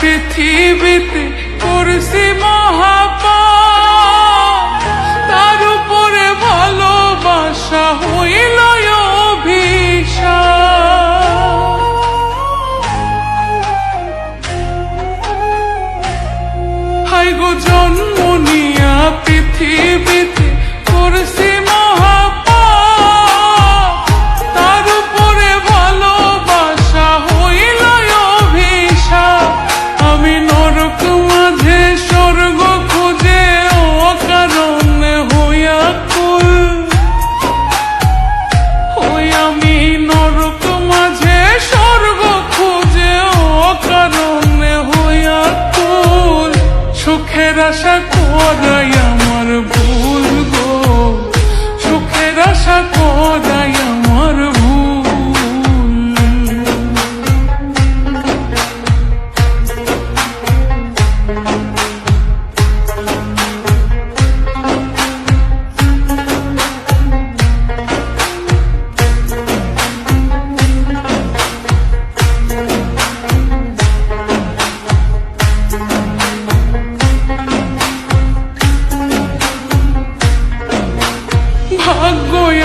পৃথিবীতে করছি মহাপা আশা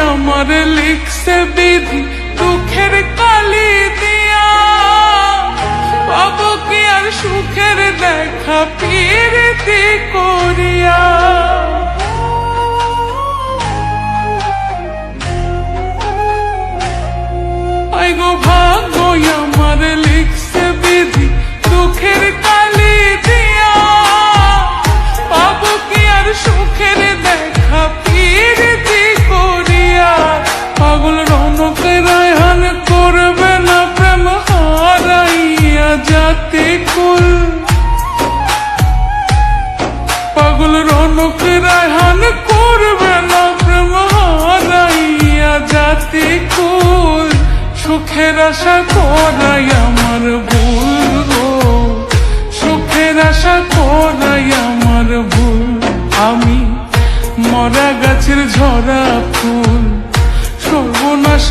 আমার লিখছে বিধি দুঃখের কালি দিয়া। পাবো কি আর সুখের দেখা পীরতি করিয়া।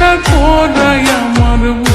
আশা করাই আমার